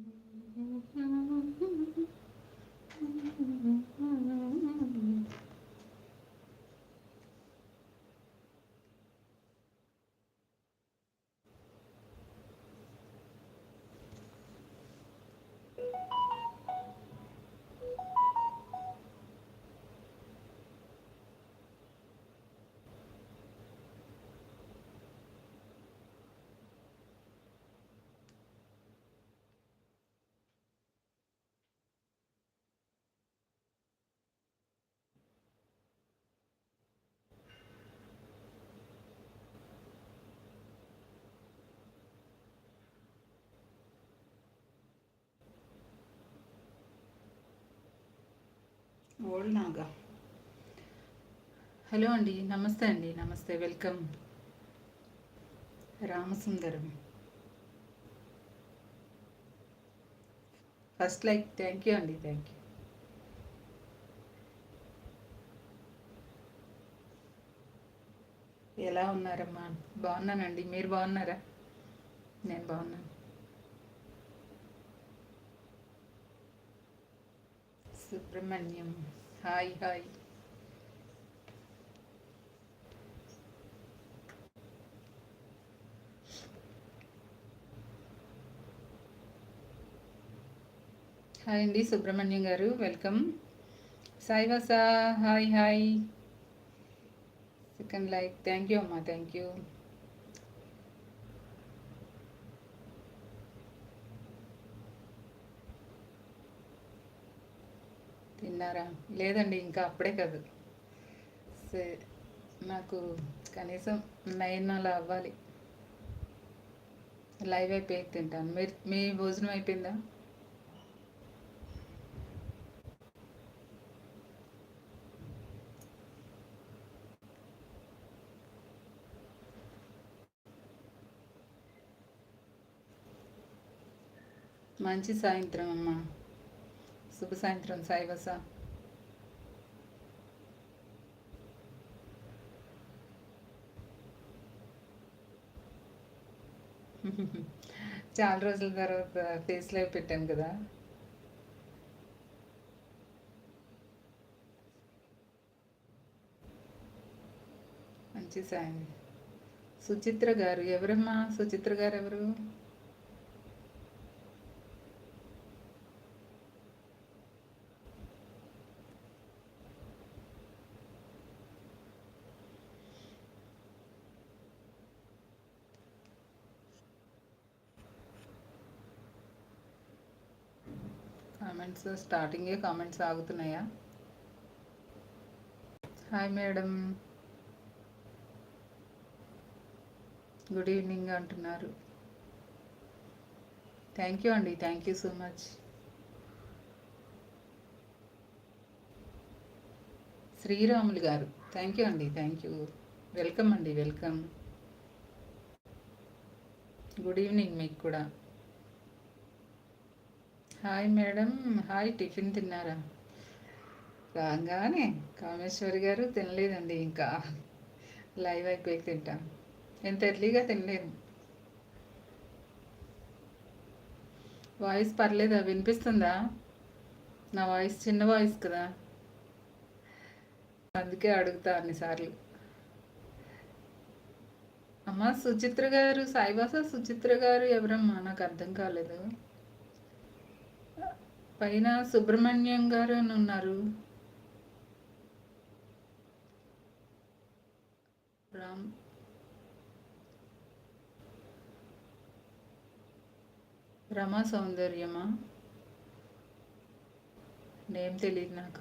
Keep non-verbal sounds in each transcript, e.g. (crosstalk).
Mm-hmm. Naga hello అండి నమస్తే అండి నమస్తే welcome Ramasundaram first like thank you అండి థ్యాంక్ యూ ఎలా ఉన్నారమ్మా బాగున్నానండి మీరు బాగున్నారా నేను బాగున్నాను సుబ్రహ్మణ్యం హాయ్ హాయ్ హాయ్ అండి సుబ్రహ్మణ్యం గారు welcome Saivasa hi hi second like thank you అమ్మా థ్యాంక్ యూ వెళ్ళారా? లేదండి ఇంకా అప్పుడే కాదు. సే నాకు కనీసం నైన్ అలా అవ్వాలి. లైవ్ అయిపోయి తింటాను. మీరు మీ భోజనం అయిపోయిందా? మంచి సాయంత్రం అమ్మా. శుభ సాయంత్రం సాయివస చాలా రోజుల తర్వాత ఫేస్ లైవ్ పెట్టాను కదా. మంచి సాయం. సుచిత్ర గారు ఎవరమ్మా? సుచిత్ర గారు ఎవరు? కామెంట్స్ స్టార్టింగే కామెంట్స్ ఆగుతున్నాయా? హాయ్ మేడం గుడ్ ఈవినింగ్ అంటున్నారు. థ్యాంక్ యూ అండి thank you so much Sriramulu గారు థ్యాంక్ యూ అండి థ్యాంక్ యూ వెల్కమ్ అండి వెల్కమ్ గుడ్ ఈవినింగ్ మీకు కూడా. హాయ్ మేడం హాయ్ టిఫిన్ తిన్నారా? రాగానే కామేశ్వరి గారు తినలేదండి ఇంకా. లైవ్ అయిపోయి తింటాం. ఎంత ఎర్లీగా తినలేదు. వాయిస్ పర్లేదా? వినిపిస్తుందా? నా వాయిస్ చిన్న వాయిస్ కదా. అందుకే అడుగుతా అన్నిసార్లు. అమ్మ సుచిత్ర గారు సాయిబాస సుచిత్ర గారు ఎవరమ్మా? నాకు అర్థం కాలేదు. పైన సుబ్రహ్మణ్యం గారు అని ఉన్నారు. రామ్. రమా సౌందర్యమా? నేమ్ తెలియదు నాకు.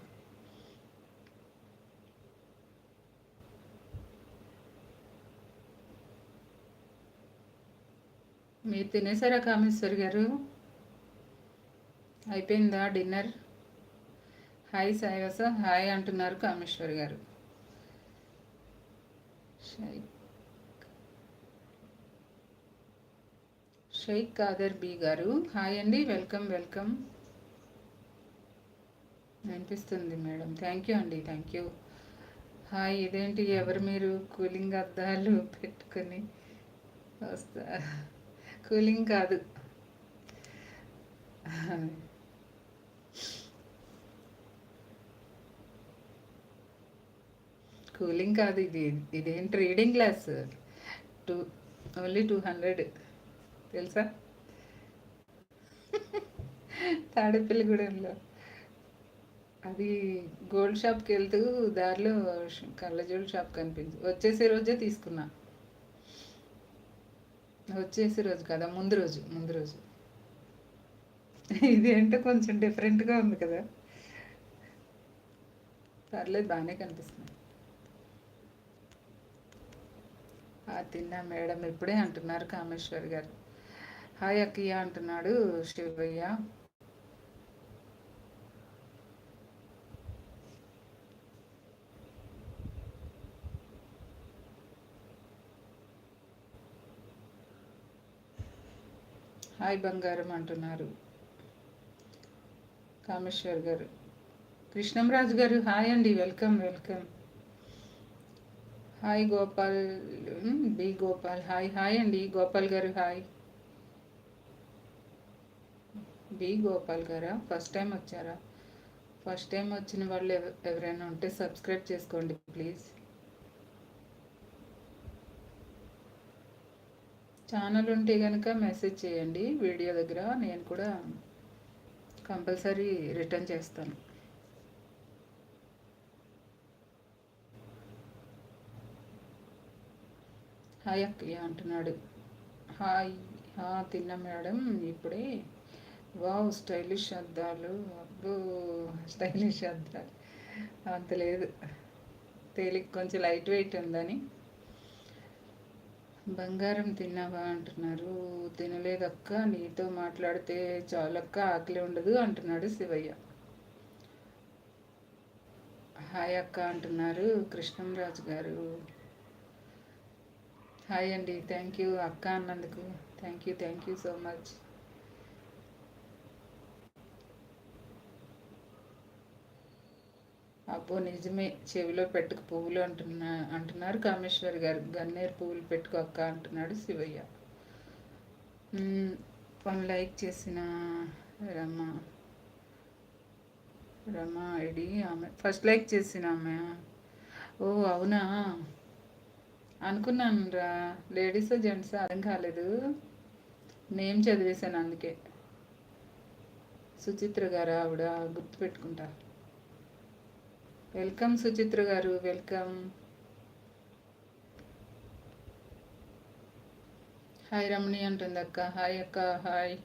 మీరు తినేసారా కామేశ్వర్ గారు? అయిపోయిందా డిన్నర్? హాయ్ సాయివాస హాయ్ అంటున్నారు కామేశ్వర్ గారు. షైక్ కాదర్ బి గారు. హాయ్ అండి వెల్కమ్ వెల్కమ్. అనిపిస్తుంది మేడం. థ్యాంక్ యూ అండి థ్యాంక్ యూ. హాయ్ ఇదేంటి ఎవరు మీరు? కూలింగ్ అద్దాలు పెట్టుకొని వస్తా. కూలింగ్ కాదు. కూలింగ్ కాదు ఇది. ఇదేంటి reading class two only two hundred తెలుసా? తాడేపల్లిగూడెంలో అది గోల్డ్ షాప్కి వెళ్తూ దారిలో కళ్ళజోడు షాప్ కనిపించింది వచ్చేసే రోజే తీసుకున్నా. వచ్చేసే రోజు కదా ముందు రోజు ముందు రోజు. ఇది ఏంటో కొంచెం డిఫరెంట్గా ఉంది కదా. పర్లేదు బాగానే కనిపిస్తుంది. తిన్నా మేడం ఇప్పుడే అంటున్నారు కామేశ్వర్ గారు. హాయ్ అక్కయ్య అంటున్నాడు శివయ్య. హాయ్ బంగారం అంటున్నారు కామేశ్వర్ గారు. కృష్ణంరాజు గారు హాయ్ అండి welcome welcome. Hi Gopal B Gopal hi hi అండి గోపాల్ గారు హాయ్ బి గోపాల్ గారా ఫస్ట్ టైం వచ్చారా? ఫస్ట్ టైం వచ్చిన వాళ్ళు ఎవరైనా ఉంటే సబ్స్క్రైబ్ చేసుకోండి ప్లీజ్ ఛానల్ ఉంటే కనుక మెసేజ్ చేయండి వీడియో దగ్గర. నేను కూడా కంపల్సరీ రిటర్న్ చేస్తాను. హాయ్ అక్కయ్య అంటున్నాడు. హాయ్ తిన్నా మేడం ఇప్పుడే. వావ్ స్టైలిష్ అద్దాలు. అబ్బో స్టైలిష్ అద్దాలు. అంత లేదు. తేలిక కొంచెం లైట్ వెయిట్ ఉందని. బంగారం తిన్నావా అంటున్నారు. తినలేదక్క నీతో మాట్లాడితే చాలక్క ఆకలి ఉండదు అంటున్నాడు శివయ్య. హాయ్ అక్క అంటున్నారు కృష్ణంరాజు గారు. హాయ్ అండి థ్యాంక్ యూ అక్క అన్నందుకు thank you thank you so much అబ్బో నిజమే. చెవిలో పెట్టుకు పువ్వులు అంటున్నా అంటున్నారు కామేశ్వరి గారు. గన్నేరు పువ్వులు పెట్టుకో అక్క అంటున్నాడు శివయ్య. వన్ లైక్ చేసిన రమ్మ రమ్మ ఐడి ఆమె. ఫస్ట్ లైక్ చేసిన ఆమె. ఓ అవునా? అనుకున్నాను రా లేడీస్ జెంట్స్ అర్థం కాలేదు. నేమ్ చదివేశాను అందుకే. సుచిత్ర గారు ఆవిడ గుర్తుపెట్టుకుంటా వెల్కమ్ సుచిత్ర గారు వెల్కమ్. హాయ్ రమణి అంటుంది అక్క. హాయ్ అక్క హాయ్.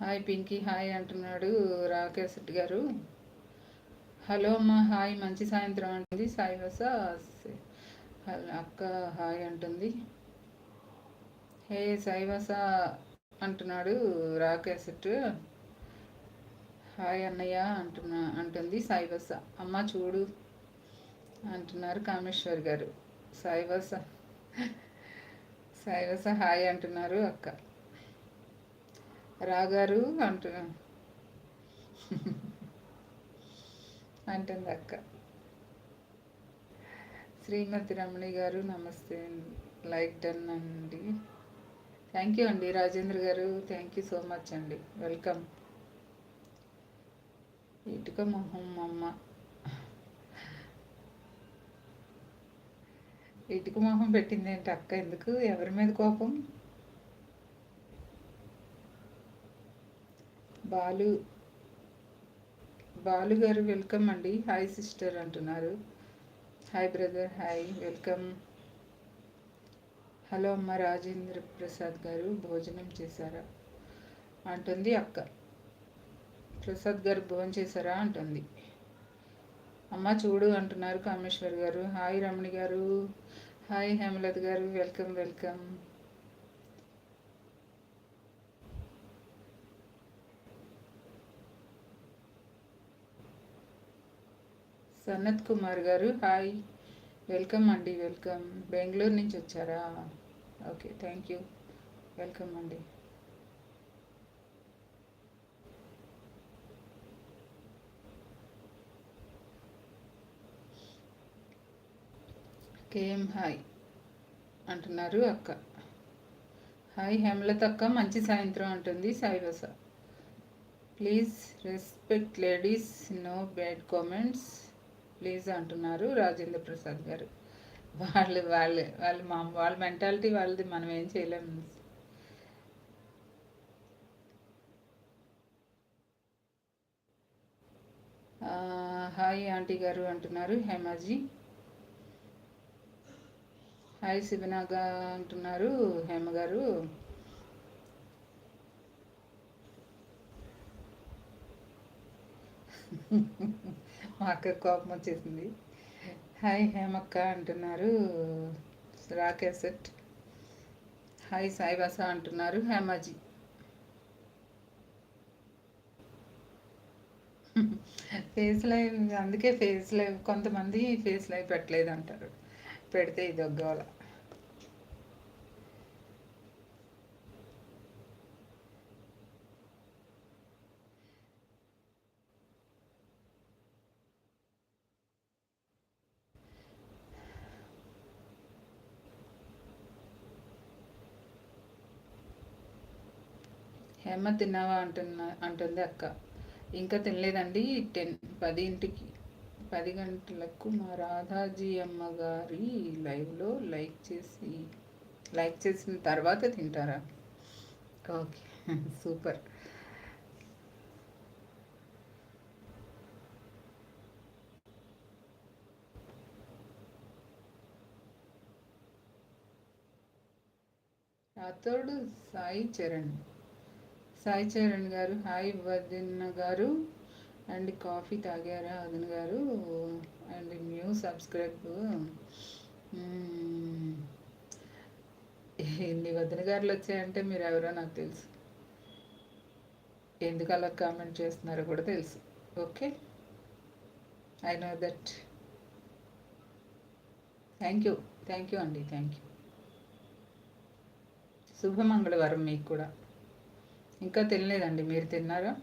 హాయ్ పింకీ హాయ్ అంటున్నాడు రాకేష్ గారు. హలో అమ్మ హాయ్. మంచి సాయంత్రం అంటుంది సాయి వస అక్క హాయ్ అంటుంది. హే సైవస అంటున్నాడు రాకేశట్ హాయ్ అన్నయ్య అంటున్నా అంటుంది సాయిబస అమ్మ చూడు అంటున్నారు కామేశ్వర్ గారు. సాయిబస సాయిబస హాయ్ అంటున్నారు అక్క. రాగారు అంటు అంటుంది అక్క. శ్రీమతి రమణి గారు నమస్తే. లైక్ డన్ అండి. థ్యాంక్ యూ అండి రాజేంద్ర గారు. థ్యాంక్ యూ సో మచ్ అండి. వెల్కమ్. ఇటుక మొహం అమ్మ. ఇటుక మొహం పెట్టింది ఏంటి అక్క ఎందుకు? ఎవరి మీద కోపం? బాలు. బాలు గారు వెల్కమ్ అండి. హాయ్ సిస్టర్ అంటున్నారు. Hi brother hi welcome hello అమ్మ రాజేంద్ర ప్రసాద్ గారు. భోజనం చేశారా? అంటుంది అక్క. ప్రసాద్ గారు భోజనం చేశారా? అంటుంది. అమ్మ చూడు అంటున్నారు కామేశ్వర్ గారు. హాయ్ రమణి గారు. హాయ్ హేమలత గారు. వెల్కమ్ వెల్కమ్ సనత్ కుమార్ గారు. హాయ్. వెల్కమ్ అండి వెల్కమ్. బెంగళూరు నుంచి వచ్చారా? Okay thank you. వెల్కమ్ అండి. కేఎం హాయ్ అంటున్నారు అక్క. హాయ్ హేమలత అక్క మంచి సాయంత్రం అంటుంది Saibasa. Please respect ladies no bad comments. Please అంటున్నారు రాజేంద్ర ప్రసాద్ గారు. వాళ్ళు వాళ్ళు వాళ్ళు మా వాళ్ళ మెంటాలిటీ వాళ్ళది మనం ఏం చేయలేము హాయ్ ఆంటీ గారు అంటున్నారు హేమాజీ. హాయ్ శివనాగా అంటున్నారు హేమ గారు. (laughs) మా అక్క కోపం వచ్చేసింది. హాయ్ హేమక్క అంటున్నారు. రాకేసెట్ హాయ్ సాయిబాస అంటున్నారు. హేమాజీ. ఫేస్ లైవ్ అందుకే ఫేస్ లైవ్ కొంతమంది ఫేస్ లైవ్ పెట్టలేదు అంటారు పెడితే ఇది ఒగ్గోల హేమ తిన్నావా అంటున్నా అంటుంది అక్క. ఇంకా తినలేదండి. టెన్ పది ఇంటికి పది గంటలకు మా రాధాజీ అమ్మగారి లైవ్లో లైక్ చేసి లైక్ చేసిన తర్వాత తింటారా? ఓకే. (laughs) సూపర్. రాతోడు సాయి చరణ్. సాయి చరణ్ గారు హాయ్ వదిన గారు అండ్ కాఫీ తాగారా వదిన గారు? And new subscribe. ఎన్ని వదిన గారులు వచ్చాయంటే మీరు ఎవరో నాకు తెలుసు. ఎందుకు అలా కామెంట్ చేస్తున్నారో కూడా తెలుసు. Okay? I know that. Thank you. Thank you అండి. Thank you. శుభమంగళవారం మీకు కూడా. ఇంకా తినలేదండి. మీరు తిన్నారా?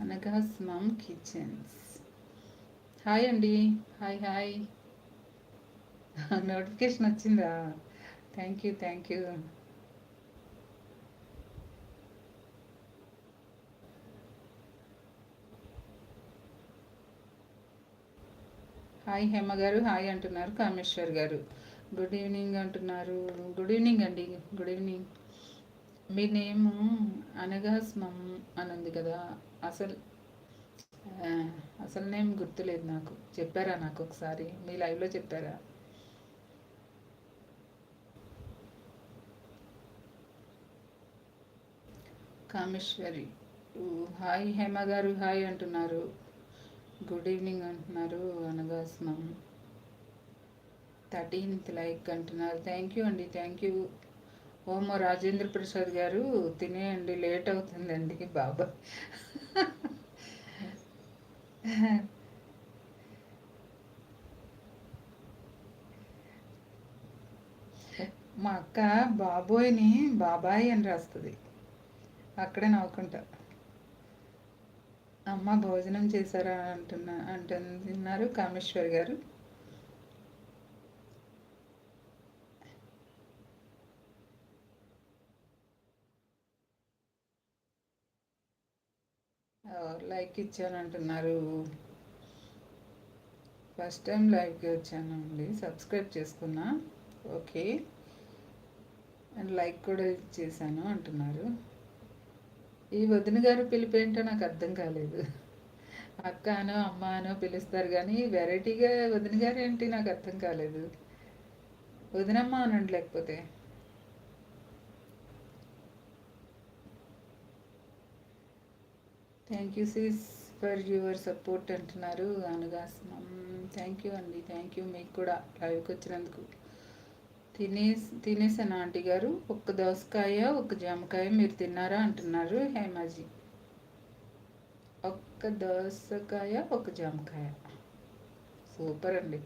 అనగాస్ మమ్ కిచెన్స్. హాయ్ అండి. Hi hi. (laughs) నోటిఫికేషన్ వచ్చిందా? Thank you thank you. Hi Hema గారు హాయ్ అంటున్నారు కామేశ్వర్ గారు. గుడ్ ఈవినింగ్ అంటున్నారు. గుడ్ ఈవినింగ్ అండి. Good evening. మీ నేమ్ అనగాస్మం అని ఉంది కదా. అసలు అసలు నేమ్ గుర్తులేదు నాకు. చెప్పారా నాకు ఒకసారి? మీ లైవ్లో చెప్పారా? కామేశ్వరి. హాయ్ హేమ గారు హాయ్ అంటున్నారు. గుడ్ ఈవినింగ్ అంటున్నారు అనగాస్మం థర్టీన్త్ లైక్ అంటున్నారు. థ్యాంక్ యూ అండి థ్యాంక్ యూ. ఓమో రాజేంద్ర ప్రసాద్ గారు తినేయండి లేట్ అవుతుందండి బాబా. మా అక్క బాబోయ్ని బాబాయ్ అని రాస్తుంది. అక్కడే నవ్వుకుంటా. అమ్మ భోజనం చేశారా అంటున్నా అంటున్నారు కామేశ్వర్ గారు. లైక్ ఇచ్చాను అంటున్నారు ఫస్ట్ టైం లైవ్కి వచ్చానండి సబ్స్క్రైబ్ చేసుకున్నా. ఓకే. అండ్ లైక్ కూడా చేశాను అంటున్నారు. ఈ వదిన గారు పిలిపేంటో నాకు అర్థం కాలేదు. అక్క అనో అమ్మ అనో పిలుస్తారు కానీ వెరైటీగా వదిన గారు ఏంటి నాకు అర్థం కాలేదు. వదినమ్మ అనండి లేకపోతే thank you sis for your support అంటున్నారు అనుగాసనం. థ్యాంక్ యూ అండి థ్యాంక్ యూ మీకు కూడా లైవ్కి వచ్చినందుకు. తినేసి తినేసాను ఆంటీ గారు ఒక్క దోసకాయ ఒక జామకాయ మీరు తిన్నారా అంటున్నారు హేమాజీ. ఒక్క దోసకాయ ఒక జామకాయ. సూపర్ అండి.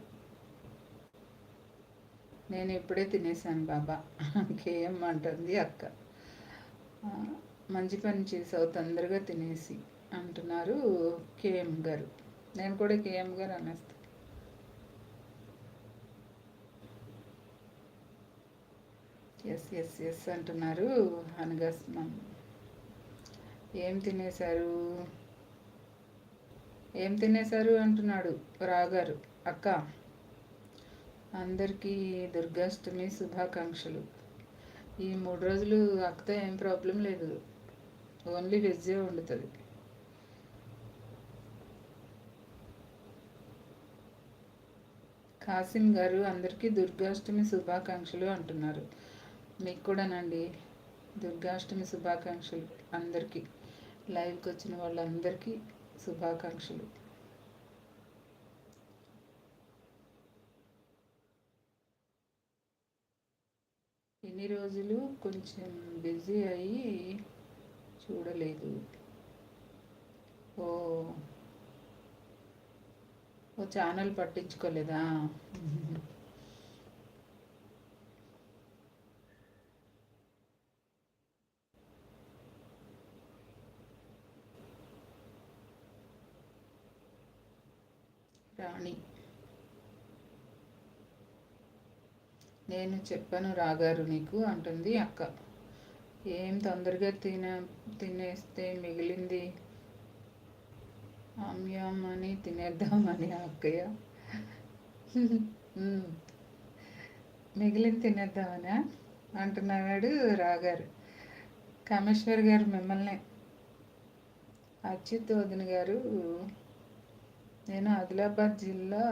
నేను ఇప్పుడే తినేసాను బాబా. కేఎం అంటుంది అక్క. మంచి పని చేసావు తొందరగా తినేసి అంటున్నారు కేఎం గారు. నేను కూడా కేఎం గారు అనేస్తాను ఎస్ ఎస్ ఎస్ అంటున్నారు అనగాస్మన్ ఏం తినేశారు? ఏం తినేశారు అంటున్నాడు రాగారు అక్క. అందరికీ దుర్గాష్టమి శుభాకాంక్షలు. ఈ మూడు రోజులు అక్కతో ఏం ప్రాబ్లం లేదు. ఓన్లీ వెజ్జే వండుతుంది. కాసిం గారు అందరికీ దుర్గాష్టమి శుభాకాంక్షలు అంటున్నారు. మీకు కూడానండి దుర్గాష్టమి శుభాకాంక్షలు అందరికీ. లైవ్కి వచ్చిన వాళ్ళందరికీ శుభాకాంక్షలు. ఎన్ని రోజులు? కొంచెం బిజీ అయ్యి చూడలేదు. ఓ ఓ ఛానల్ పట్టించుకోలేదా? నేను చెప్పాను రాగారు నీకు అంటుంది అక్క. ఏం తొందరగా తిన తినేస్తే మిగిలింది? ఆమ్యామని తినేద్దామని అక్కయ్య. మిగిలింది తినేద్దామనా? అంటున్నాడు రాగారు. కామేశ్వర్ గారు మిమ్మల్ని. అచ్యుత్ వదిన గారు నేను ఆదిలాబాద్ జిల్లా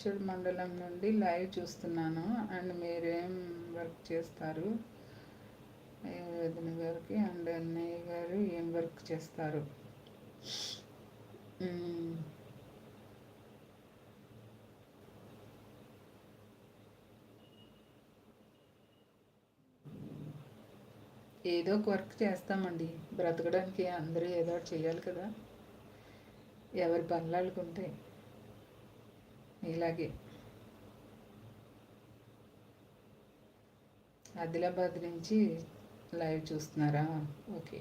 చెడు మండలం నుండి లైవ్ చూస్తున్నాను. అండ్ మీరేం వర్క్ చేస్తారు? వదిన గారికి అండ్ అన్నయ్య గారు ఏం వర్క్ చేస్తారు? ఏదో ఒక వర్క్ చేస్తామండి. బ్రతకడానికి అందరూ ఏదో ఒకటి చేయాలి కదా. ఎవరి పనులు ఇలాగే. ఆదిలాబాద్ నుంచి లైవ్ చూస్తున్నారా? ఓకే.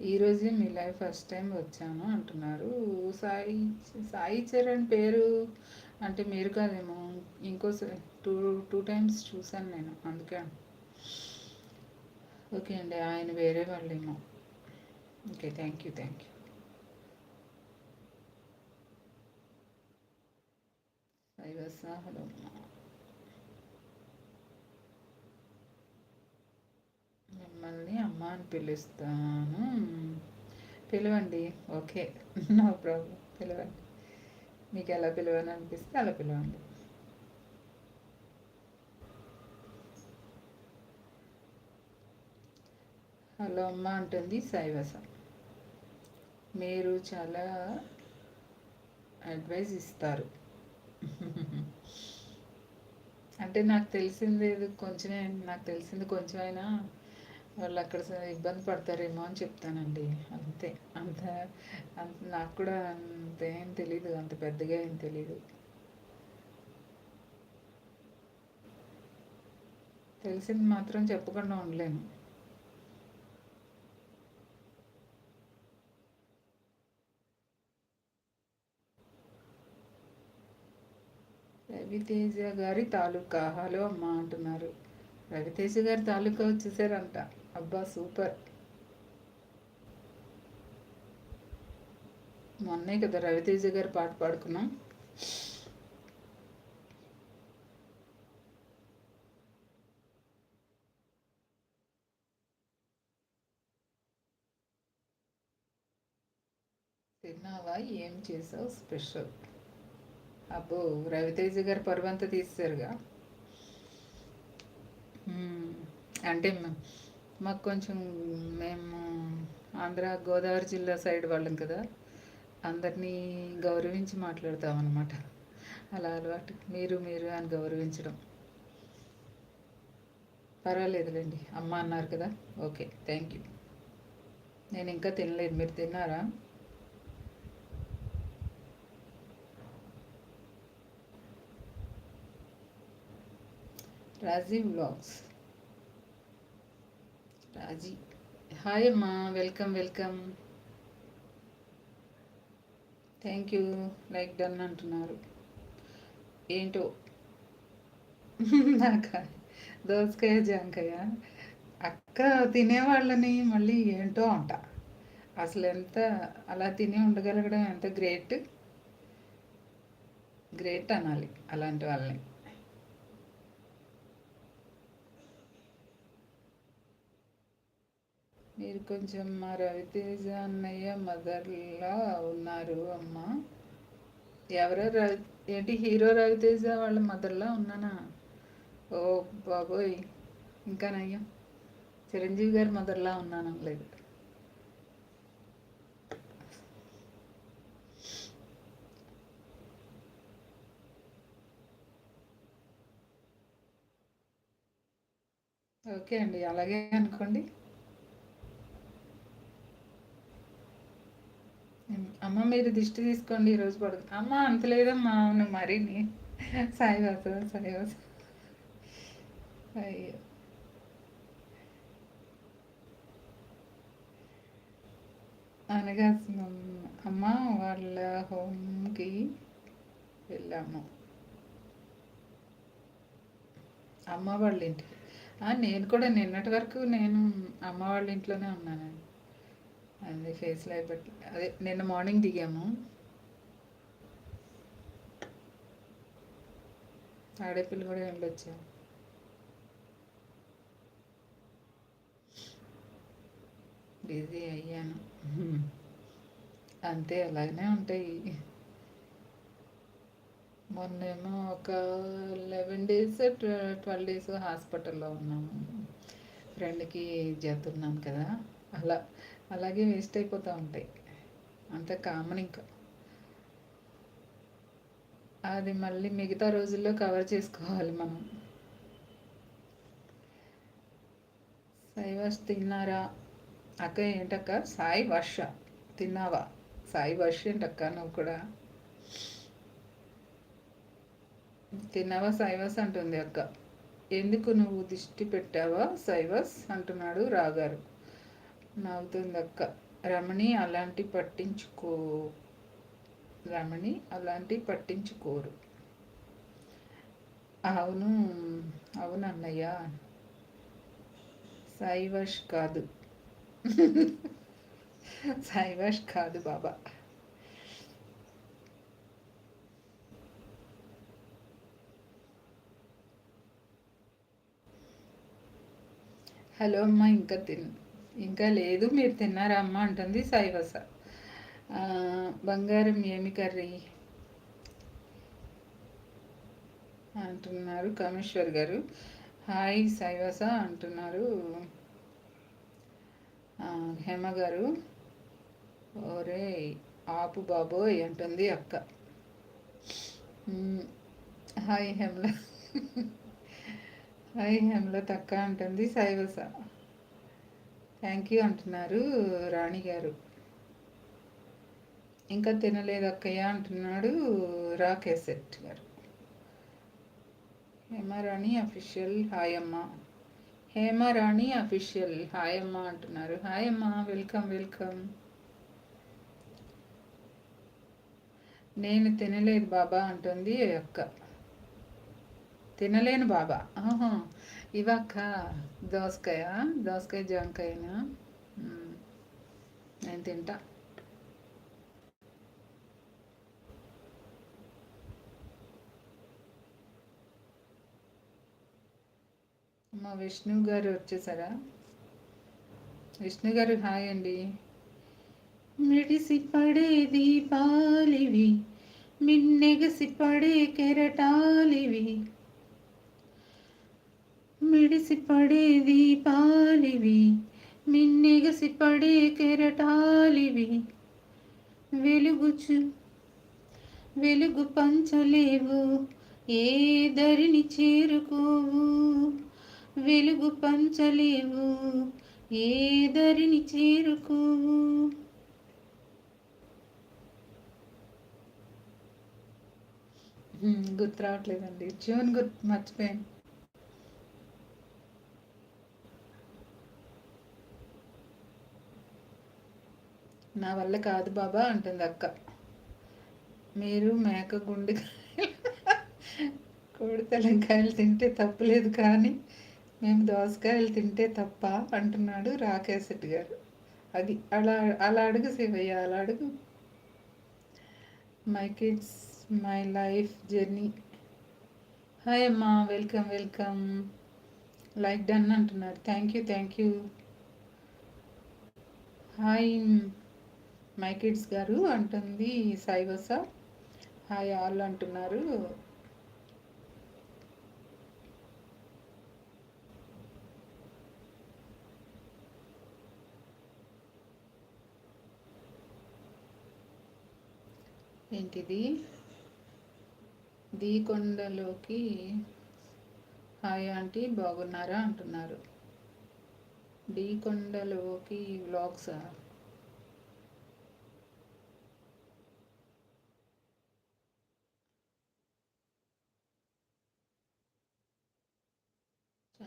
ఈరోజే మీ లైవ్ ఫస్ట్ టైం వచ్చాను అంటున్నారు. సాయి సాయి చరణ్ పేరు అంటే మీరు కాదేమో ఇంకో టూ టూ టైమ్స్ చూసాను నేను అందుకే. ఓకే అండి ఆయన వేరే వాళ్ళేమో. Okay thank you thank you Saivasa hello మిమ్మల్ని అమ్మ అని పిలుస్తాను. పిలవండి. ఓకే. (laughs) No problem. పిలవండి. మీకు ఎలా పిలవని అనిపిస్తే అలా పిలవండి. హలో అమ్మ అంటుంది సాయివాస మీరు చాలా అడ్వైజ్ ఇస్తారు. అంటే నాకు తెలిసింది కొంచెమే నాకు తెలిసింది కొంచెమైనా వాళ్ళు అక్కడ ఇబ్బంది పడతారేమో అని చెప్తానండి. అంతే. అంత అంత నాకు కూడా అంతేం తెలీదు. అంత పెద్దగా ఏం తెలీదు. తెలిసింది మాత్రం చెప్పకుండా ఉండలేను. రవితేజ గారి తాలూకా? హలో అమ్మ అంటున్నారు. రవితేజ గారి తాలూకా వచ్చేసారంట. అబ్బా సూపర్. మొన్నే కదా రవితేజ గారి పాట పాడుకున్నాం. తిన్నావా? ఏం చేసావు? స్పెషల్. అబ్బో రవితేజ గారు పరువంతా తీసారుగా అంటే మాకు కొంచెం మేము ఆంధ్ర గోదావరి జిల్లా సైడ్ వాళ్ళం కదా అందరినీ గౌరవించి మాట్లాడతాం అనమాట అలా అలవాటు. మీరు మీరు అని గౌరవించడం. పర్వాలేదులేండి. అమ్మ అన్నారు కదా. ఓకే థ్యాంక్ యూ నేను ఇంకా తినలేదు. మీరు తిన్నారా? రాజీవ్ బ్లాగ్స్ రాజీ హాయ్ అమ్మా welcome welcome thank you like done అంటున్నారు. ఏంటో? నాక? దోసకాయ జాంకాయ. అక్క తినేవాళ్ళని మళ్ళీ ఏంటో అంట. అసలు ఎంత అలా తిని ఉండగలగడం ఎంత గ్రేట్? గ్రేట్ అనాలి అలాంటి వాళ్ళని. మీరు కొంచెం మా రవితేజ అన్నయ్య మదర్లా ఉన్నారు అమ్మ. ఎవరో రవి ఏంటి హీరో రవితేజ వాళ్ళ మదర్లా ఉన్నానా? ఓ బాబోయ్ ఇంకా నయ్యా. చిరంజీవి గారి మదర్లా ఉన్నాను లేదు ఓకే అండి అలాగే అనుకోండి. అమ్మ మీరు దిష్టి తీసుకోండి ఈరోజు పడుకు. అమ్మ అంత లేదమ్మా అవును మరీని సాయివాస సాయివాస అయ్యో. అనగా అమ్మ వాళ్ళ హోమ్కి వెళ్ళాము. అమ్మ వాళ్ళ ఇంటికి నేను కూడా నిన్నటి వరకు నేను అమ్మ వాళ్ళ ఇంట్లోనే ఉన్నానండి. అది ఫేస్ లైఫ్ బట్టి అదే నిన్న మార్నింగ్ దిగాము. ఆడేపిల్లి కూడా వెళ్ళొచ్చాము బిజీ అయ్యాను. అంతే అలాగనే ఉంటాయి. మొన్నేమో ఒక లెవెన్ డేస్ ట్వెల్వ్ డేస్ హాస్పిటల్లో ఉన్నాము. ఫ్రెండ్కి చేస్తున్నాను కదా అలా. అలాగే వేస్ట్ అయిపోతూ ఉంటాయి. అంత కామన్ ఇంకా. అది మళ్ళీ మిగతా రోజుల్లో కవర్ చేసుకోవాలి మనం. సాయి వర్ష తిన్నారా? అక్క ఏంటక్క? సాయి వర్ష. తిన్నావా? సాయి వర్ష ఏంటక్క నువ్వు కూడా? తిన్నావా సైవస్ అంటుంది అక్క. ఎందుకు నువ్వు దిష్టి పెట్టావా సైవస్ అంటున్నాడు రాగారు. నవ్వుతుంది అక్క రమణి అలాంటి పట్టించుకో రమణి అలాంటి పట్టించుకోరు. అవును అవును అన్నయ్య. సైవష్ కాదు. సైవష్ కాదు బాబా. హలో అమ్మ ఇంకా తిను ఇంకా లేదు మీరు తిన్నారా అమ్మ అంటుంది సాయివస బంగారం ఏమి కర్రీ? అంటున్నారు కామేశ్వర్ గారు. హాయ్ సాయివాస అంటున్నారు హేమ గారు. ఓరే ఆపు బాబోయ్ అంటుంది అక్క. హాయ్ హేమల. హాయ్ హేమలత అక్క అంటుంది సాయివాస థ్యాంక్ యూ అంటున్నారు రాణి గారు. ఇంకా తినలేదు అక్కయ్య అంటున్నాడు రాకేసెట్ గారు. హేమరాణి అఫీషియల్ హాయ్ అమ్మ. హేమరాణి అఫీషియల్ హాయ్ అమ్మ అంటున్నారు. హాయ్ అమ్మ వెల్కమ్ వెల్కమ్. నేను తినలేదు బాబా అంటుంది అక్క. తినలేను బాబా. ఆహా ఇవక్క దోసకాయ దోసకాయ జాంకాయనా నేను తింటా. మా విష్ణు గారు వచ్చేసారా? విష్ణు గారు హాయ్ అండి. మిడిసి పడే దీపాలివి మిన్నెగసి పడే కెరటాలివి మిడిసిపడే దీపాలివి మిన్నెగసిపడే కెరటాలివి. వెలుగుచు వెలుగు పంచలేవు ఏ దరిని చేరుకోవు. వెలుగు పంచలేవు ఏ దరిని చేరుకోవు. గుర్తు రావట్లేదండి. జూన్ గుర్తు మర్చిపోయాను. నా వల్ల కాదు బాబా అంటుంది అక్క. మీరు మేక గుండె కోడి తెలంకాయలు తింటే తప్పులేదు కానీ మేము దోసకాయలు తింటే తప్ప అంటున్నాడు రాకేశెట్టి గారు. అది అలా అలా అడుగు శివయ్య అలా అడుగు. My kids my life journey hi అమ్మా వెల్కమ్ వెల్కమ్ లైక్ డన్ అంటున్నారు. Thank you thank you hi my kids గారు అంటుంది సాయిబస హాయ్ ఆల్ అంటున్నారు. ఏంటిది? దీకొండలోకి హాయ్ ఆంటీ బాగున్నారా అంటున్నారు. డీకొండలోకి వ్లాగ్సా?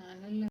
ఛానల్